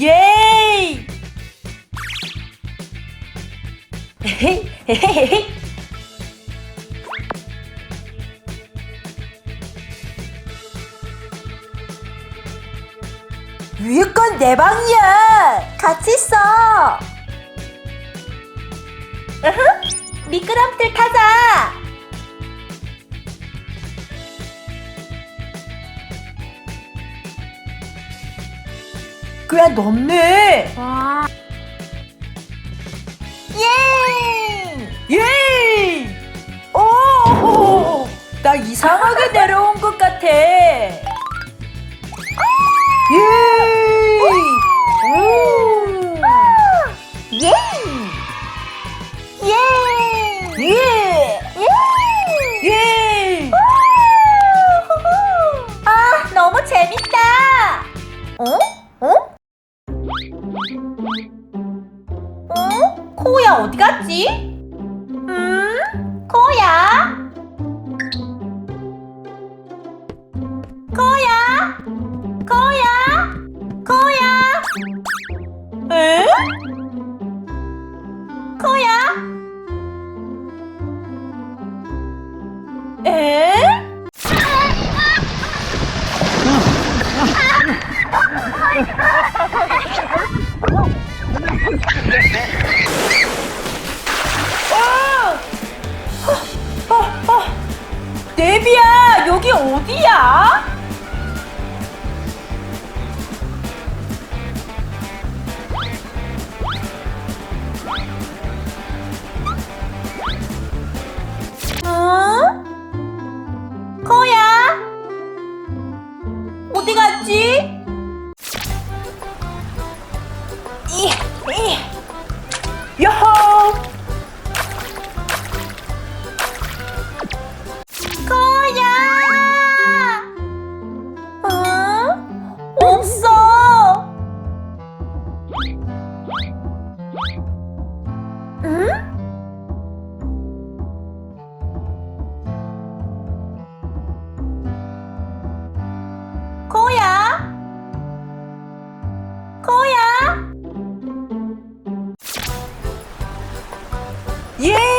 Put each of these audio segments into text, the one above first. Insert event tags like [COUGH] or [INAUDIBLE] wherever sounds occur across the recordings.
예이! 헤헤헤. 위에 건 내 방이야! 같이 써! 으흠, 미끄럼틀 타자! 꽤 넓네! 와. 예! 예! 오! 나 이상하게 내려온 것 같아. 어? 코야 어디 갔지? 음? 코야? 코야? 코야? 코야? 에? 코야? 에? 데비야, 여기 어디야? Yay!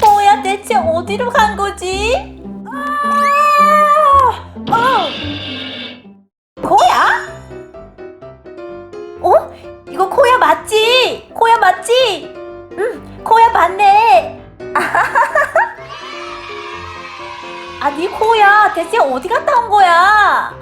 코야 대체 어디로 간 거지? 아! 어! 코야? 어? 이거 코야 맞지? 코야 맞지? 응, 코야 맞네. [LAUGHS] 아니 코야 대체 어디 갔다 온 거야?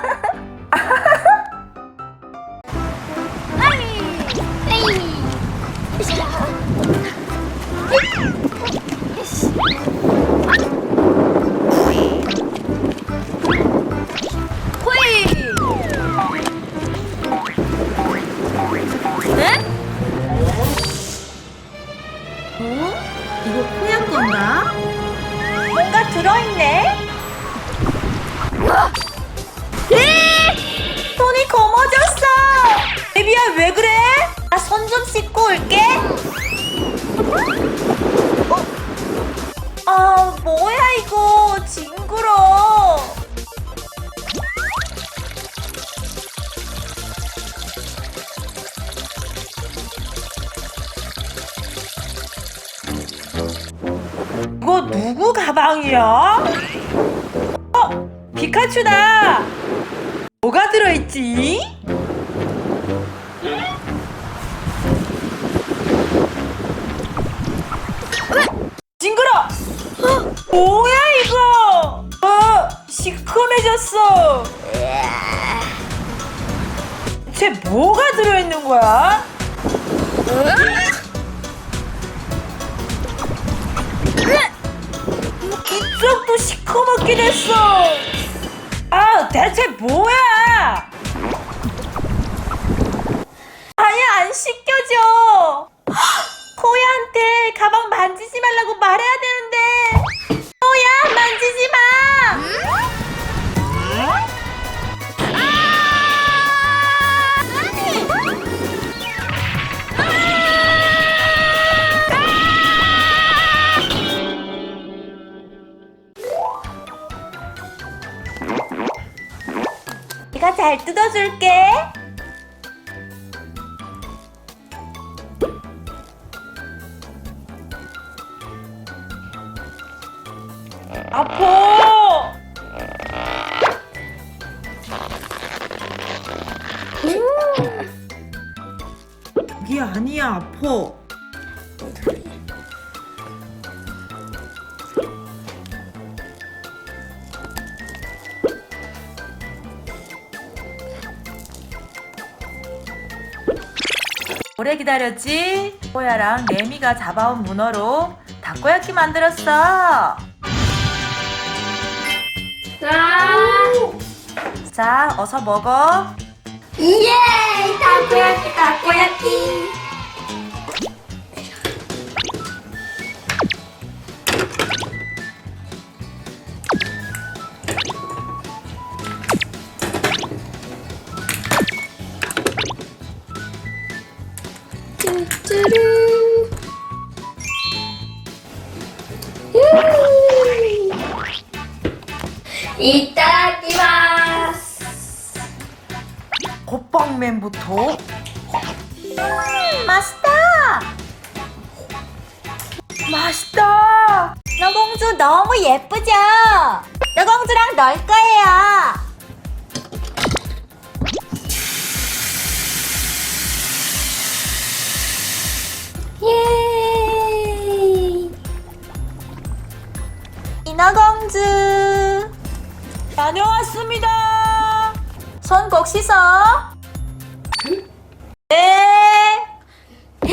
이거 누구 가방이야? 어, 피카츄다. 뭐가 들어있지? 징그러! 어, 뭐야 이거? 어, 시커매졌어. 쟤 뭐가 들어있는 거야? 이 쪽도 시커멓게 됐어. 아, 대체 뭐야? 아예 안 씻겨 내가 잘 뜯어줄게. 아파. 이게 아니야 아파. 오래 기다렸지? 뽀야랑 레미가 잡아온 문어로 다코야키 만들었어. 자, 어서 먹어. 예! 타코야키 타코야키. 예! 쭈루. 이따키마스. 호빵맨부터 음! 맛있다. 맛있다. 너공주 너무 예쁘죠? 너공주랑 놀 거예요. 예. 인어공주 다녀왔습니다. 손 꼭 씻어. 네. [LAUGHS]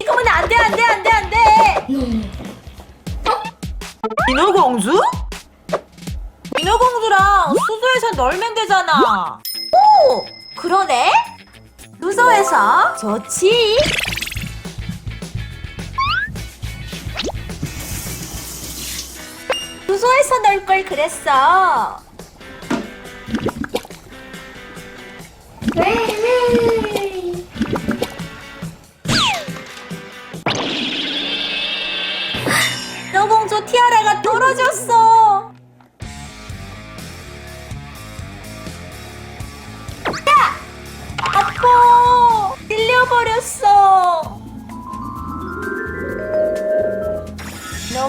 이거면 안돼 안돼 안돼 안돼. 인어공주? 인어공주랑 수도에서 놀면 되잖아. 오 그러네. 무서워서 좋지. 무서워서 놀걸 그랬어. 여공주 티아라가 떨어졌어.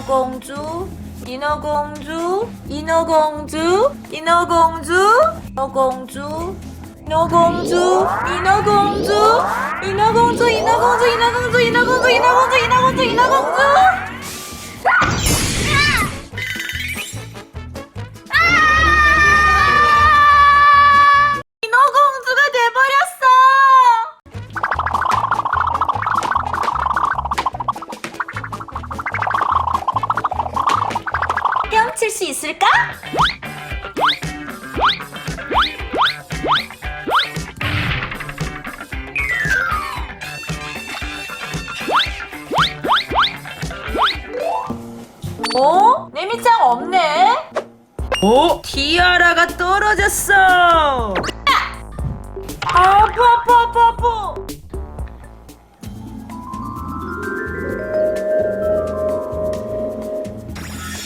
인어공주, 인어공주, 인어공주, 인어공주, 인어공주, 인어공주, 인어공주, 인어공주, 인어공주, 인어공주, 인어공주, 인어공주, 인어공주, 인어공주. 있을까? 어? 내미짱 없네? 어? 티아라가 떨어졌어. 아파 아파 아파 아파.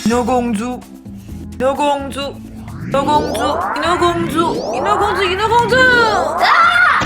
인어공주, 인어공주, 인어공주, 인어공주, 인어공주, 인어공주. 아!